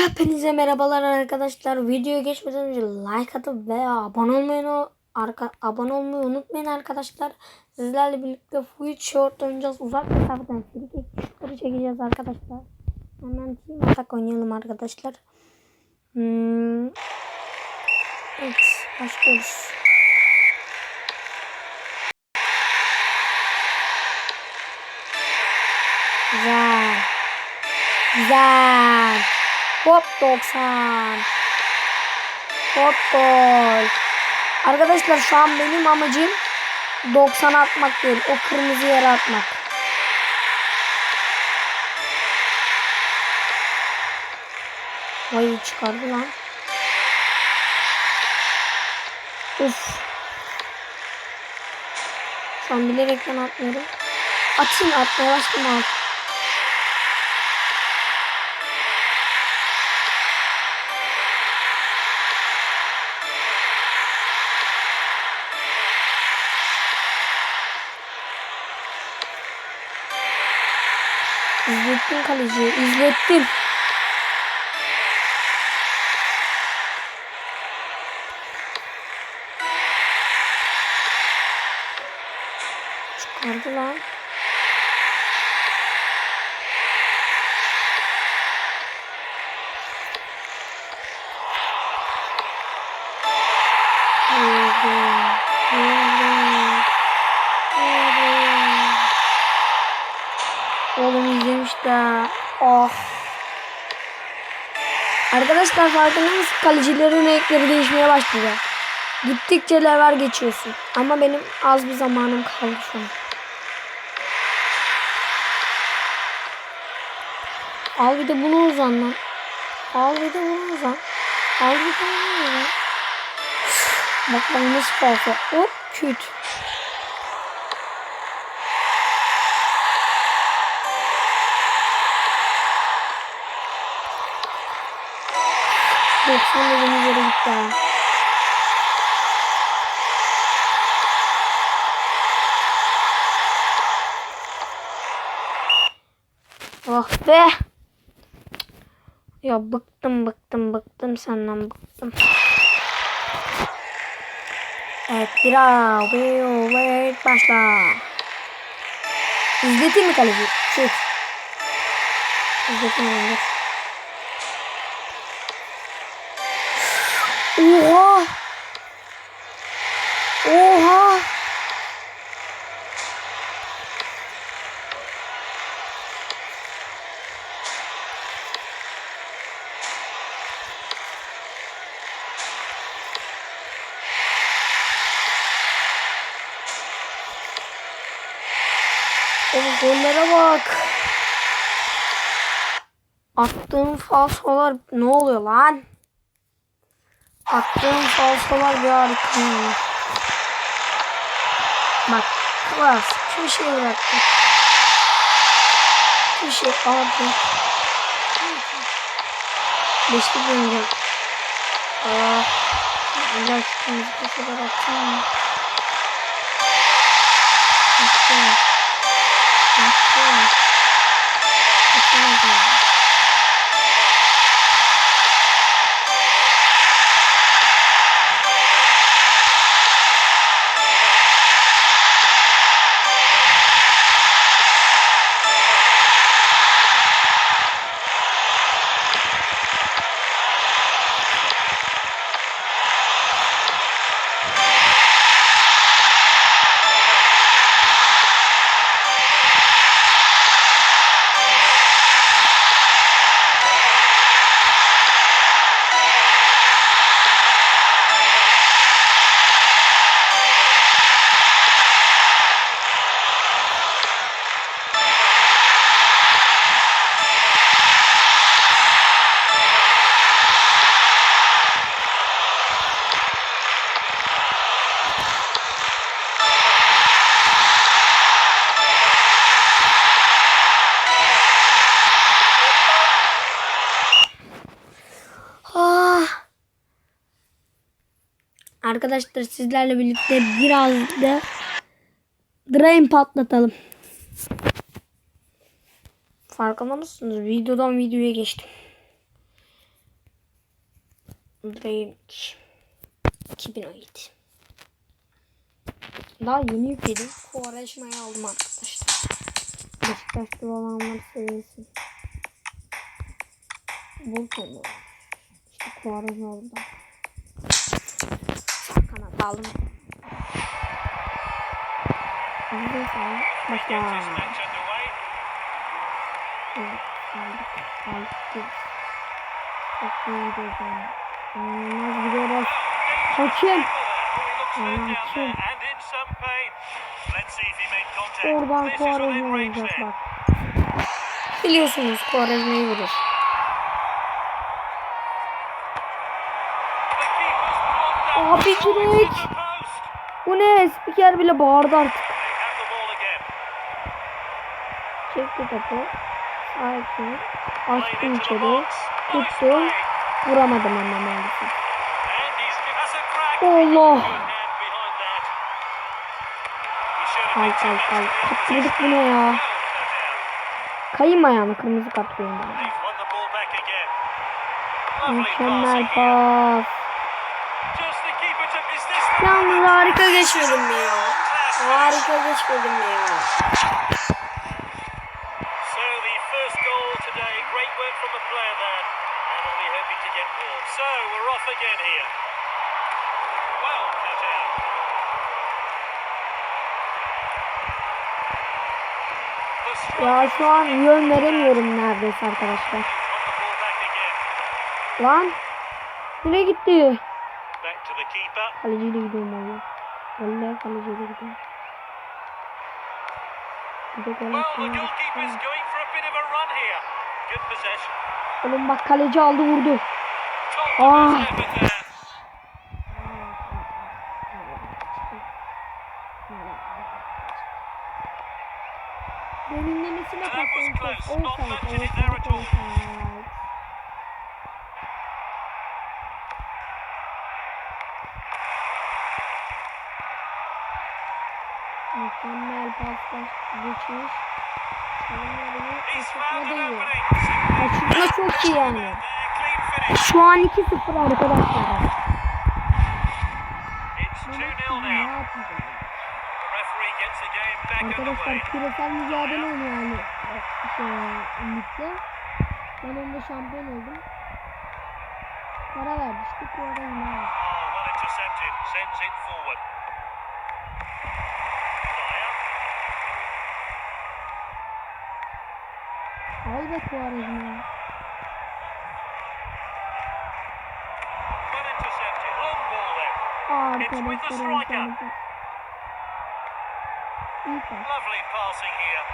Hepinize merhabalar arkadaşlar. Videoya geçmeden önce like atıp veya abone olmayı arka, abone olmayı unutmayın arkadaşlar. Sizlerle birlikte Full Short oynayacağız. Uzak mesafeden free kick şutları çekeceğiz arkadaşlar. Hemen team atak oynayalım arkadaşlar. Hmm. Evet, başlıyoruz. Güzel. Güzel. Hop 90. Hop gol. Arkadaşlar şu an benim amacım 90 atmak değil. O kırmızı yere atmak. Vay çıkardı lan. Uf. Şu an bilerekten atmıyorum. Atayım atmaya başladım abi. İzlettim kaleciyi. İzlettim. Çıkardı lan. Yürü, İzlemiş de. Oh. Arkadaşlar farkında mısın? Kalecilerin renkleri değişmeye başlayacak. Gittikçe level geçiyorsun. Ama benim az bir zamanım kaldı şu an. Al bir de bunu uzan lan. Al bir de bunu uzan. Al bir de bunu uzan. Bak bak nasıl fazla. Hop küt. Doksan dediğimiz yere gitti. Oh be. Ya bıktım bıktım bıktım senden bıktım. Evet bira Will başla. İzleteyim mi kaleci? Şut. İzleteyim mi? Oha. Oha. O gollere bak. Attığım falsolar ne oluyor lan? Attığım falsolar bir harika. Bak klas. Şu şeyi bıraktım. Şu şey aldı. Beşli döneceğim. Aa. Güzel çıkmış. Bu kadar atsana. Attım. Attım. Atamadım. Ah. Arkadaşlar sizlerle birlikte biraz da Drain patlatalım. Farkında mısınız? Videodan videoya geçtim. Drake 2017 Daha yeni yükledim. Quaresma'yı aldım arkadaşlar. Beşiktaşlı olanlar seviyorsun. Volkan'da. İşte Quaresma orada. Kanat aldım. Hadi sen başla. Evet, aldık. Aldık. Bakıyoruz o zaman. İnanılmaz gidiyoruz. Hakem. Oh, he looks hurt down Hakem. there and in post. Bu ne? Spiker bile bağırdı artık. Çekti topu. İnto the içeri. play. Vuramadım ama maalesef. Allah. Much for the Kaptırdık opposition. bu ne ya? Kayım ayağını kırmızı kart gördüm. They've harika geçmedim mi ya? Harika geçmedim mi ya? So the first goal today, great work from the player there, and only hoping to get more. So we're off again here. Well cut out. The strike Ya şu an yön veremiyorum neredeyse arkadaşlar. Lan. Nereye gitti? Back to the keeper. Kaleciyle gidiyorum valla. Vallahi kaleciyle gidiyorum. Bir de gol Well, the atmaya goalkeeper's gitti. going for a bit of a run here. Good possession. Oğlum bak kaleci aldı vurdu. Ah. of his effort there. Derinlemesine Mükemmel paslar geçmiş. Opening. Aşırtma çok iyi yani. Şu an 2-0 arkadaşlar. It's 2-0 now. Ne yapacağız? The referee gets the game back Arkadaşlar küresel mücadele oynuyor yani. Şey, ligde. Ben onda şampiyon oldum. Para vermiştik. Bu arada yine. Oh, well intercepted. Sends it forward. Dyer. Al be Kuarezma. Well intercepted. Long ball there. It's with the Arkadaşlar striker. arkadaşlar. İyi pas. Lovely passing here.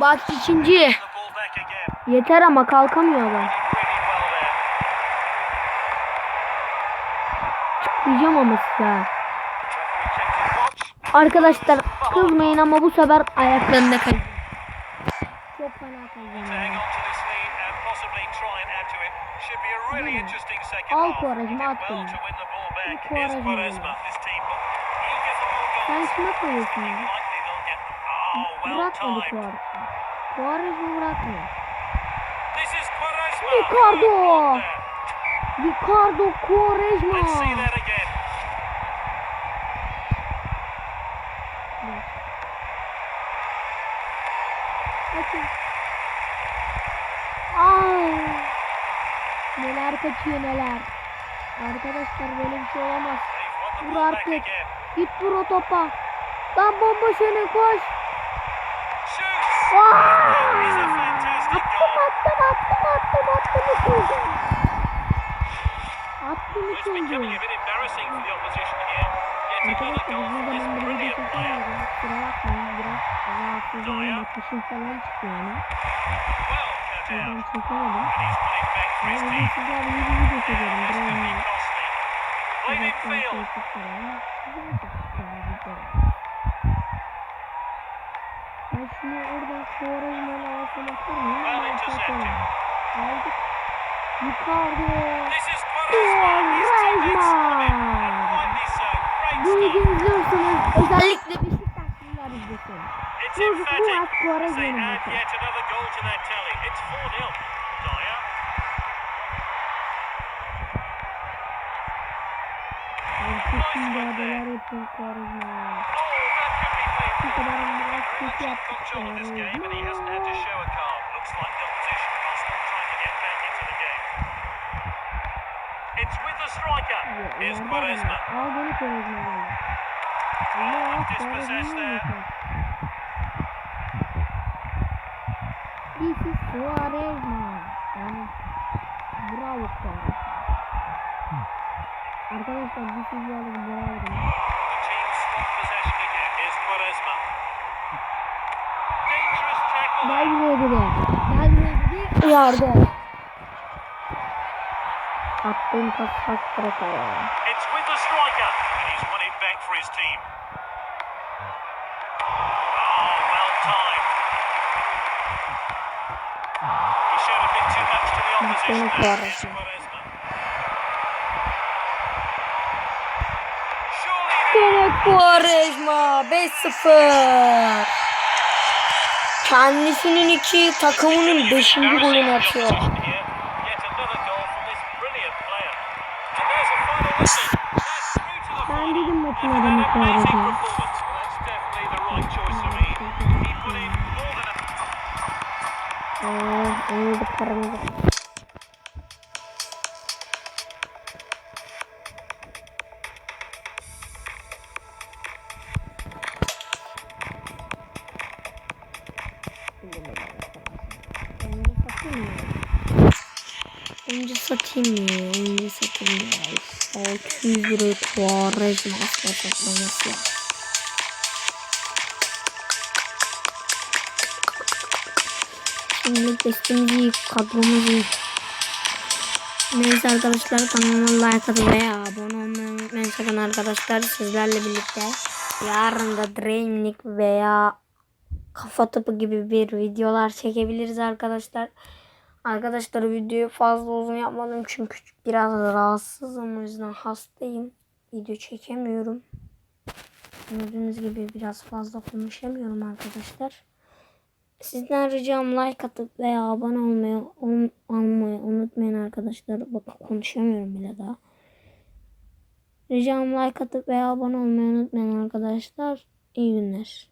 Bak ikinci. Yeter ama kalkamıyor adam. Diyeceğim ama size. Arkadaşlar kızmayın ama bu sefer ayaklarında kayın. Çok fena To kayın. hang on to this lead and possibly try and add to it. Should be a really Hmm. interesting second Al half. Quaresma, Did at well bunu. to win the ball back. Here's Quaresma Quaresma, bunu. this team. Eager for more Sen goals. kime koyuyorsun ya? Likely they'll get them. Oh, well Bırakmadı timed. Kuarezma. Kuarezma bırakmıyor. This is Quaresma. Ricardo. Good block there. Ricardo Let's see Quaresma. that again. Bakın. Aa! Neler. Arkadaşlar böyle bir şey olamaz. Vur artık. Git vur o topa. Lan bomboş öne koş. Attım attım attım attım attım ikinci. Attım ikinci. Arkadaşlar uzun zamandır video çekemiyorum. Kusura bakmayın biraz rahatsızlığım ateşim falan çıktı yani. Well cut Ondan out. çekemedim. And he's put it back for Ama his bugün team. sizlerle iyi bir video çekiyorum. This could be Buraya costly. Played in uzaktan field. şey tutarım. Güzel çekiyorum videoları. Ben şunu oradan Quaresma'yla alsam atar mıyım? Well Ben intercepted. atarım. Aldık. Ricardo. This is Quaresma. His Już była skoro zmieniona. Wszystkim dolarów są skoro zmienione. Tylko darem brać It's with the striker. Here's Quaresma. Oh, Quaresma. Dispossessed there. Team swap possession again. Here's Quaresma. Dangerous tackle. Gel buraya dedi. Gel buraya dedi. Uyardı. Attığım pas pas bırakar opposition. Marcelo there. Quaresma. Here's Quaresma. Surely Yine Quaresma 5-0. Kendisinin iki takımının 5. golünü atıyor. Yet another goal from this brilliant player. And there's Quaresma asla satmaması ya. Şimdi testimizi yiyip kadromuzu. Neyse arkadaşlar kanalıma like atın veya abone olmayı unutmayın sakın arkadaşlar sizlerle birlikte yarın da Dream League veya kafa topu gibi bir videolar çekebiliriz arkadaşlar. Arkadaşlar videoyu fazla uzun yapmadım çünkü biraz rahatsızım o yüzden hastayım. Video çekemiyorum. Gördüğünüz gibi biraz fazla konuşamıyorum arkadaşlar. Sizden ricam like atıp veya abone olmayı, ol- olmayı unutmayın arkadaşlar. Bakın konuşamıyorum bile daha. Ricam like atıp veya abone olmayı unutmayın arkadaşlar. İyi günler.